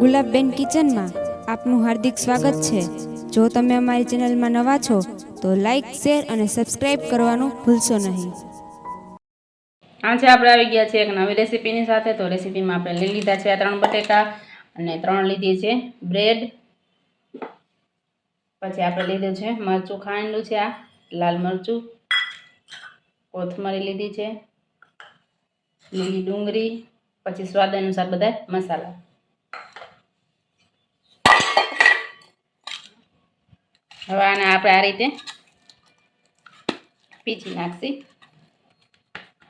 ગુલાબબેન કિચનમાં આપનું હાર્દિક સ્વાગત છે. જો તમે અમારી ચેનલમાં નવા છો, તો લાઈક શેર અને સબસ્ક્રાઇબ કરવાનું ભૂલશો નહીં. આજે આપણે આવી ગયા છે એક નવી રેસીપીની સાથે. તો રેસીપીમાં આપણે લઈ લીધા છે ત્રણ બટેકા અને ત્રણ લીધી છે બ્રેડ. પછી આપણે લીધું છે મરચું ખાંડલું છે આ, લાલ મરચું. કોથમરી લીધી છે, લીલી ડુંગળી, પછી સ્વાદ અનુસાર બધા મસાલા. હવે આને આપણે આ રીતે પીસી નાખશી.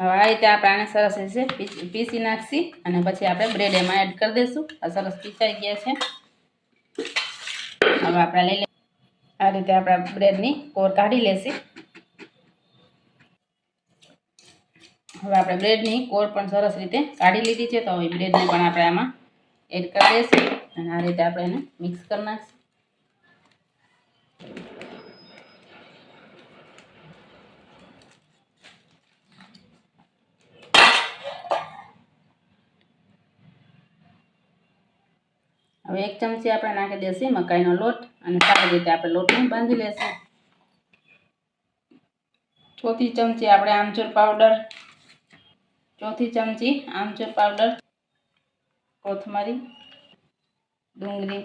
હવે આ રીતે આપણે આને સરસ રીતે પીસી નાખશી અને પછી આપણે બ્રેડ એમાં એડ કરી દઈશું. આ સરસ પીસાઈ ગયા છે. હવે આપણે લઈ લે આ રીતે આપણે બ્રેડની કોર કાઢી લેશી. હવે આપણે બ્રેડની કોર પણ સરસ રીતે કાઢી લીધી છે. તો હવે બ્રેડને પણ આપણે આમાં એડ કરી દઈશું. અને આ રીતે આપણે એને મિક્સ કરી નાખીશું. હવે એક ચમચી આપણે નાખી દેશે મકાઈનો લોટ અને સારી રીતે આપણે લોટને બાંધી લેશું. ચોથી ચમચી આપણે આમચૂર પાવડર. ચોથી ચમચી આમચૂર પાવડર, કોથમરી, ડુંગળી,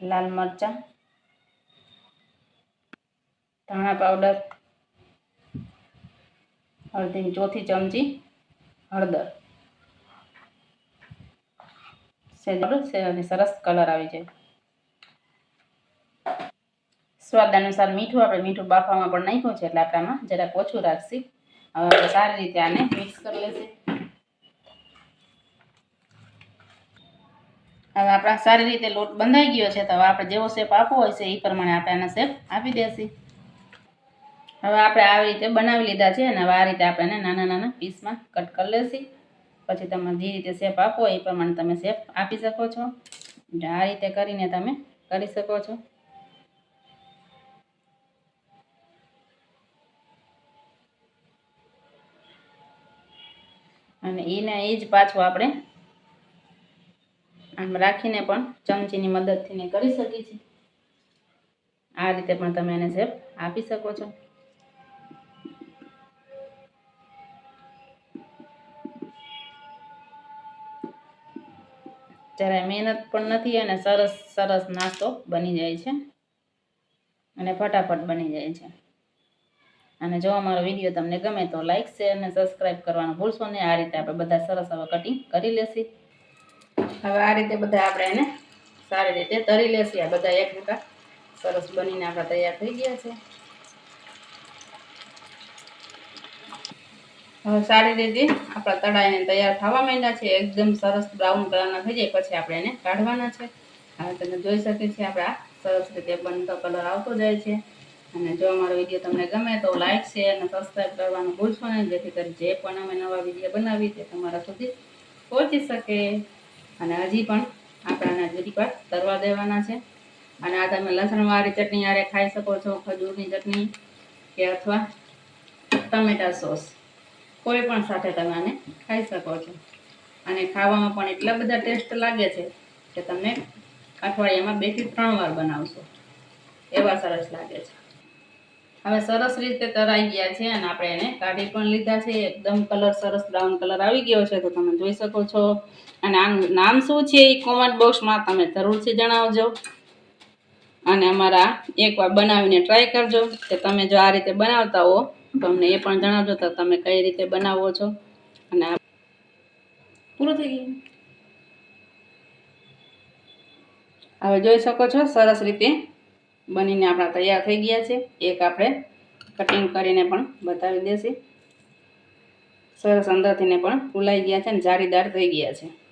લાલ મરચાં, ધાણા પાવડર, હળદીની ચોથી ચમચી હળદર. સેજ અને સરસ કલર આવી જાય સ્વાદ અનુસાર મીઠું આપણે મીઠું બાફવામાં પણ નાખ્યું છે એટલે આપણે જરાક ઓછું રાખશી હવે આપણે સારી રીતે આને મિક્સ કરી લેશે હવે આપણા સારી રીતે લોટ બંધાઈ ગયો છે તો હવે આપણે જેવો શેપ આપવો હોય છે એ પ્રમાણે આપણે આના શેપ આપી દેશી હવે આપણે આવી રીતે બનાવી લીધા છે અને હવે આ રીતે આપણે નાના નાના પીસમાં કટ કરી લેશી પછી તમે જે રીતે શેપ આપો એ પ્રમાણે તમે શેપ આપી શકો છો. આ રીતે કરીને તમે કરી શકો છો. અને એને એ જ પાછું આપણે આમ રાખીને પણ ચમચીની મદદથી કરી શકીએ છીએ. આ રીતે પણ તમે એને શેપ આપી શકો છો. જરાય મહેનત પણ નથી અને સરસ સરસ નાસ્તો બની જાય છે. અને ફટાફટ બની જાય છે. અને જો અમારો વીડિયો તમને ગમે તો લાઇક શેર અને સબસ્ક્રાઈબ કરવાનું ભૂલશો નહીં. આ રીતે આપણે બધા સરસ હવે કટિંગ કરી લેશી. હવે આ રીતે બધા આપણે એને સારી રીતે તરી લેશી. આ બધા એક સરસ બનીને આપણા તૈયાર થઈ ગયા છે. હવે સારી રીતે આપણા તળાઈને તૈયાર થવા માંડ્યા છે. એકદમ સરસ બ્રાઉન કલરના થઈ જાય. પછી આપણે એને કાઢવાના છે. હવે તમે જોઈ શકે છે આપણા સરસ રીતે બનતો કલર આવતો જાય છે. અને જો અમારો વીડિયો તમને ગમે તો લાઈક, શેર અને સબસ્ક્રાઈબ કરવાનું ભૂલશો નહીં. જેથી કરી જે પણ અમે નવા વીડિયો બનાવી તે તમારા સુધી પહોંચી શકે. અને હજી પણ આપણાને જરી પર તરવા દેવાના છે. અને આ તમે લસણવાળી ચટણી આરે ખાઈ શકો છો. ખજૂરની ચટણી કે અથવા ટમેટા સોસ. કોઈ પણ સાથે તમે આને ખાઈ શકો છો. અને ખાવામાં પણ એટલા બધા ટેસ્ટ લાગે છે કે તમે અઠવાડિયામાં બેથી ત્રણ વાર બનાવશો. એવા સરસ લાગે છે. હવે સરસ રીતે તરાઈ ગયા છે અને આપણે એને કાઢી પણ લીધા છે. એકદમ કલર સરસ બ્રાઉન કલર આવી ગયો છે, તો તમે જોઈ શકો છો. અને આનું નામ શું છે એ કોમેન્ટ બોક્સમાં તમે જરૂરથી જણાવજો. અને અમારા એકવાર બનાવીને ટ્રાય કરજો કે તમે જો આ રીતે બનાવતા હો તો અમને એ પણ જણાવજો તો તમે કઈ રીતે બનાવો છો. અને આ પૂરું થઈ ગયું. હવે જોઈ શકો છો સરસ રીતે બનીને આપણા તૈયાર થઈ ગયા છે. એક આપણે કટિંગ કરીને પણ બતાવી દેશે. સરસ અંદરથીને પણ ફૂલાઈ ગયા છે અને જાળીદાર થઈ ગયા છે.